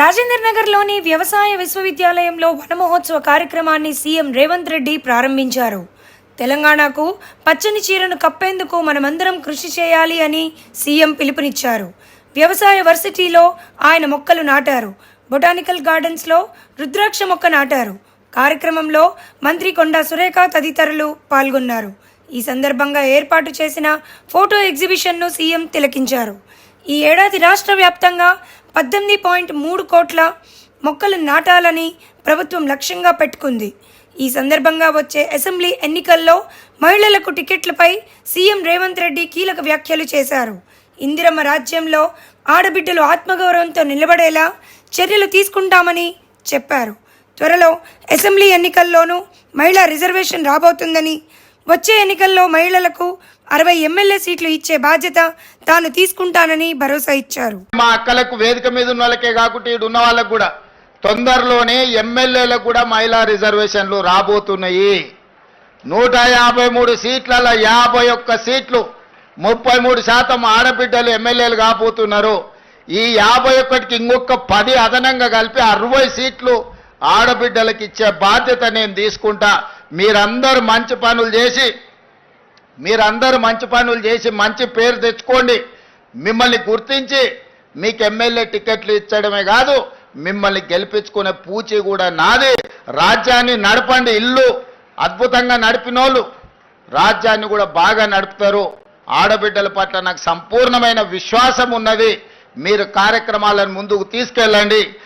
రాజేంద్ర నగర్లోని వ్యవసాయ విశ్వవిద్యాలయంలో వనమహోత్సవ కార్యక్రమాన్ని సీఎం రేవంత్ రెడ్డి ప్రారంభించారు. తెలంగాణకు పచ్చని చీరను కప్పేందుకు మనమందరం కృషి చేయాలి అని సీఎం పిలుపునిచ్చారు. వ్యవసాయ వర్సిటీలో ఆయన మొక్కలు నాటారు. బొటానికల్ గార్డెన్స్లో రుద్రాక్ష మొక్క నాటారు. కార్యక్రమంలో మంత్రి కొండా సురేఖ తదితరులు పాల్గొన్నారు. ఈ సందర్భంగా ఏర్పాటు చేసిన ఫోటో ఎగ్జిబిషన్ను సీఎం తిలకించారు. ఈ ఏడాది రాష్ట్ర వ్యాప్తంగా పద్దెనిమిది పాయింట్ మూడు కోట్ల మొక్కలు నాటాలని ప్రభుత్వం లక్ష్యంగా పెట్టుకుంది. ఈ సందర్భంగా వచ్చే అసెంబ్లీ ఎన్నికల్లో మహిళలకు టికెట్లపై సీఎం రేవంత్ రెడ్డి కీలక వ్యాఖ్యలు చేశారు. ఇందిరమ్మ రాజ్యంలో ఆడబిడ్డలు ఆత్మగౌరవంతో నిలబడేలా చర్యలు తీసుకుంటామని చెప్పారు. త్వరలో అసెంబ్లీ ఎన్నికల్లోనూ మహిళా రిజర్వేషన్ రాబోతుందని వచ్చే ఎన్నికల్లో మహిళలకు అరవై ఎమ్మెల్యే సీట్లు ఇచ్చే బాధ్యత తాను తీసుకుంటానని భరోసా ఇచ్చారు. మా అక్కలకు వేదిక మీద ఉన్న వాళ్ళకే కాకుండా ఉన్న వాళ్ళకు కూడా. తొందరలోనే ఎమ్మెల్యేలకు కూడా మహిళా రిజర్వేషన్లు రాబోతున్నాయి. నూట యాభై మూడు సీట్లలో యాభై ఒక్క సీట్లు ముప్పై మూడు శాతం ఆడబిడ్డలు ఎమ్మెల్యేలు కాబోతున్నారు. ఈ యాభై ఒక్కటికి ఇంకొక పది అదనంగా కలిపి అరవై సీట్లు ఆడబిడ్డలకు ఇచ్చే బాధ్యత నేను తీసుకుంటా. మీరందరూ మంచి పనులు చేసి మీరందరూ మంచి పనులు చేసి మంచి పేరు తెచ్చుకోండి. మిమ్మల్ని గుర్తించి మీకు ఎమ్మెల్యే టికెట్లు ఇచ్చడమే కాదు మిమ్మల్ని గెలిపించుకునే పూచి కూడా నాది. రాజ్యాన్ని నడపండి ఇల్లు. అద్భుతంగా నడిపినోళ్ళు. రాజ్యాన్ని కూడా బాగా నడుపుతారు. ఆడబిడ్డల పట్ల నాకు సంపూర్ణమైన విశ్వాసం ఉన్నది. మీరు కార్యక్రమాలను ముందుకు తీసుకెళ్ళండి.